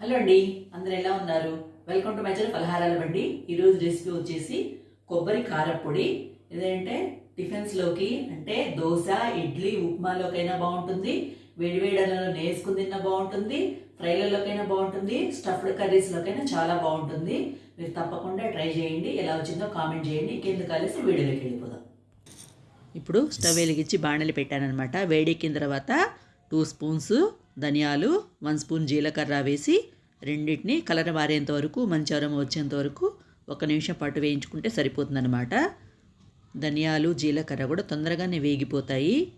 Hello అండి అందరు ఎలా ఉన్నారు? వెల్కమ్ టు మై పలహారాల బండి ఈరోజు రెసిపీ వచ్చేసి కొబ్బరి కారపొడి. ఏదంటే టిఫిన్స్లోకి అంటే దోశ ఇడ్లీ ఉప్మాలోకైనా బాగుంటుంది. వేడివేడలలో నేసుకుని తిన్నా బాగుంటుంది. ఫ్రైలలోకైనా బాగుంటుంది. స్టఫ్డ్ కర్రీస్లోకైనా చాలా బాగుంటుంది. మీరు తప్పకుండా ట్రై చేయండి. ఎలా వచ్చిందో కామెంట్ చేయండి. ఇంకెందుకు కలిసి వీడియోలోకి వెళ్ళిపోదాం. ఇప్పుడు స్టవ్ వెలిగించి బాణలి పెట్టానమాట వేడెక్కిన తర్వాత టూ స్పూన్స్ ధనియాలు వన్ స్పూన్ జీలకర్ర వేసి రెండింటిని కలర్ మారేంత వరకు మంచి వచ్చేంత వరకు ఒక నిమిషం పాటు వేయించుకుంటే సరిపోతుందన్నమాట. ధనియాలు జీలకర్ర కూడా తొందరగానే వేగిపోతాయి.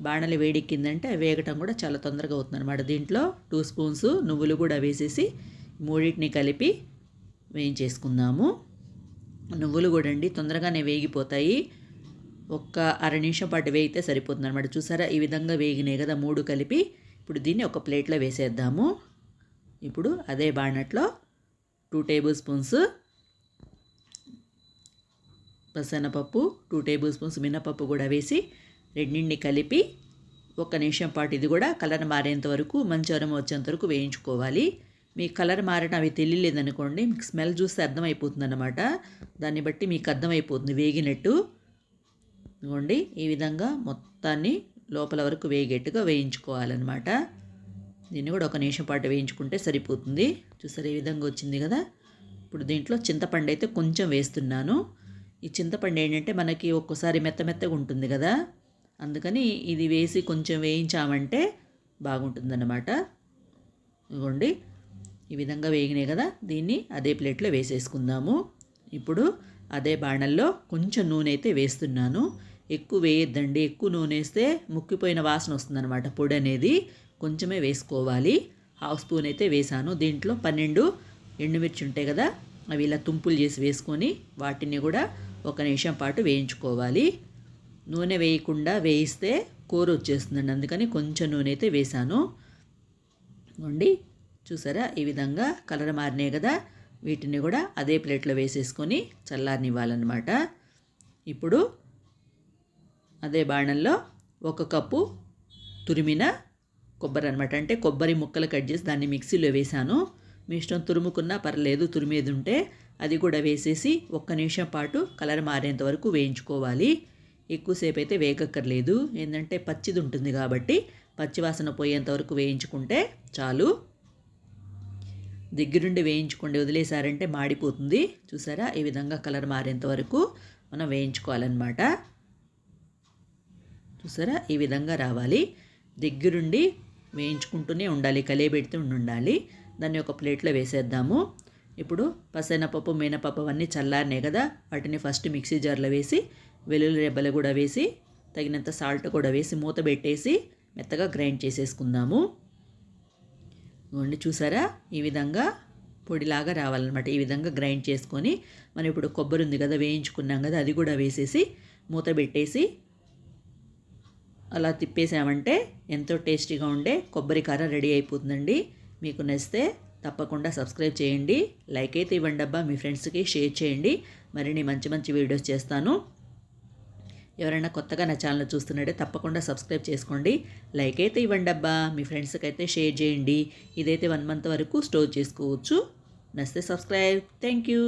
బాణలు వేడెక్కిందంటే వేగటం కూడా చాలా తొందరగా అవుతుందన్నమాట. దీంట్లో టూ స్పూన్స్ నువ్వులు కూడా వేసేసి మూడింటిని కలిపి వేయించేసుకుందాము. నువ్వులు కూడా అండి తొందరగానే వేగిపోతాయి. ఒక్క అర నిమిషం పాటు వేగితే సరిపోతుంది అనమాట చూసారా? ఈ విధంగా వేగినాయి కదా మూడు కలిపి. ఇప్పుడు దీన్ని ఒక ప్లేట్లో వేసేద్దాము. ఇప్పుడు అదే బాణట్లో టూ టేబుల్ స్పూన్స్ పసనపప్పు టూ టేబుల్ స్పూన్స్ మినపప్పు కూడా వేసి రెండింటిని కలిపి ఒక నిమిషం పాటు ఇది కూడా కలర్ మారేంత వరకు మంచి అరం వచ్చేంత వరకు వేయించుకోవాలి. మీ కలర్ మారడం అవి తెలియలేదనుకోండి మీకు స్మెల్ చూస్తే అర్థమైపోతుంది అనమాట దాన్ని బట్టి మీకు అర్థమైపోతుంది వేగినట్టు. ఇదిగోండి ఈ విధంగా మొత్తాన్ని లోపల వరకు వేగేట్టుగా వేయించుకోవాలన్నమాట. దీన్ని కూడా ఒక నిమిషం పాటు వేయించుకుంటే సరిపోతుంది. చూసారు ఈ విధంగా వచ్చింది కదా? ఇప్పుడు దీంట్లో చింతపండు అయితే కొంచెం వేస్తున్నాను. ఈ చింతపండు ఏంటంటే మనకి ఒక్కోసారి మెత్త మెత్తగా ఉంటుంది కదా? అందుకని ఇది వేసి కొంచెం వేయించామంటే బాగుంటుందన్నమాట. ఇదిగోండి ఈ విధంగా వేగినాయి కదా? దీన్ని అదే ప్లేట్లో వేసేసుకుందాము. ఇప్పుడు అదే బాణల్లో కొంచెం నూనె అయితే వేస్తున్నాను. ఎక్కువ వేయొద్దండి ఎక్కువ నూనె వేస్తే ముక్కిపోయిన వాసన వస్తుందన్నమాట. పొడి అనేది కొంచెమే వేసుకోవాలి. హాఫ్ స్పూన్ అయితే వేసాను. దీంట్లో పన్నెండు ఎండుమిర్చి ఉంటాయి కదా అవి ఇలా తుంపులు చేసి వేసుకొని వాటిని కూడా ఒక నిమిషం పాటు వేయించుకోవాలి. నూనె వేయకుండా వేయిస్తే కూర వచ్చేస్తుందండి. అందుకని కొంచెం నూనె అయితే వేసాను. ఉండి చూసారా? ఈ విధంగా కలర్ మారినాయి కదా వీటిని కూడా అదే ప్లేట్లో వేసేసుకొని చల్లారనివ్వాలన్నమాట. ఇప్పుడు అదే బాణంలో ఒక కప్పు తురిమిన కొబ్బరి అనమాట అంటే కొబ్బరి ముక్కలు కట్ చేసి దాన్ని మిక్సీలో వేసాను మీ ఇష్టం తురుముకున్నా పర్లేదు తురిమేది ఉంటే అది కూడా వేసేసి ఒక్క నిమిషం పాటు కలర్ మారేంత వరకు వేయించుకోవాలి. ఎక్కువసేపు అయితే వేగక్కర్లేదు. ఏంటంటే పచ్చిది ఉంటుంది కాబట్టి పచ్చివాసన పోయేంత వరకు వేయించుకుంటే చాలు. దగ్గరుండి వేయించుకోండి వదిలేసారంటే మాడిపోతుంది. చూసారా? ఈ విధంగా కలర్ మారేంత వరకు మనం వేయించుకోవాలన్నమాట. చూసారా? ఈ విధంగా రావాలి. దగ్గరుండి వేయించుకుంటూనే ఉండాలి. కలియబెడుతూ ఉండాలి. దాన్ని ఒక ప్లేట్లో వేసేద్దాము. ఇప్పుడు పసైనపప్పు మినపప్పు అవన్నీ చల్లారినాయి కదా. వాటిని ఫస్ట్ మిక్సీ జార్లో వేసి వెల్లుల్లి రెబ్బలు కూడా వేసి తగినంత సాల్ట్ కూడా వేసి మూత పెట్టేసి మెత్తగా గ్రైండ్ చేసేసుకుందాము. ఇవ్వండి చూసారా? ఈ విధంగా పొడిలాగా రావాలన్నమాట. ఈ విధంగా గ్రైండ్ చేసుకొని మనం ఇప్పుడు కొబ్బరి ఉంది కదా వేయించుకున్నాం కదా అది కూడా వేసేసి మూత పెట్టేసి అలా తిప్పేసామంటే ఎంతో టేస్టీగా ఉండే కొబ్బరి కార రెడీ అయిపోతుందండి. మీకు నచ్చితే తప్పకుండా సబ్స్క్రైబ్ చేయండి. లైక్ అయితే ఇవ్వండి అబ్బా మీ ఫ్రెండ్స్కి షేర్ చేయండి. మరిన్ని మంచి మంచి వీడియోస్ చేస్తాను. ఎవరైనా కొత్తగా నా ఛానల్ చూస్తున్నట్టే తప్పకుండా సబ్స్క్రైబ్ చేసుకోండి. లైక్ అయితే ఇవ్వండి అబ్బా మీ ఫ్రెండ్స్కి అయితే షేర్ చేయండి. ఇదైతే వన్ మంత్ వరకు స్టోర్ చేసుకోవచ్చు. నచ్చితే సబ్స్క్రైబ్. Thank you.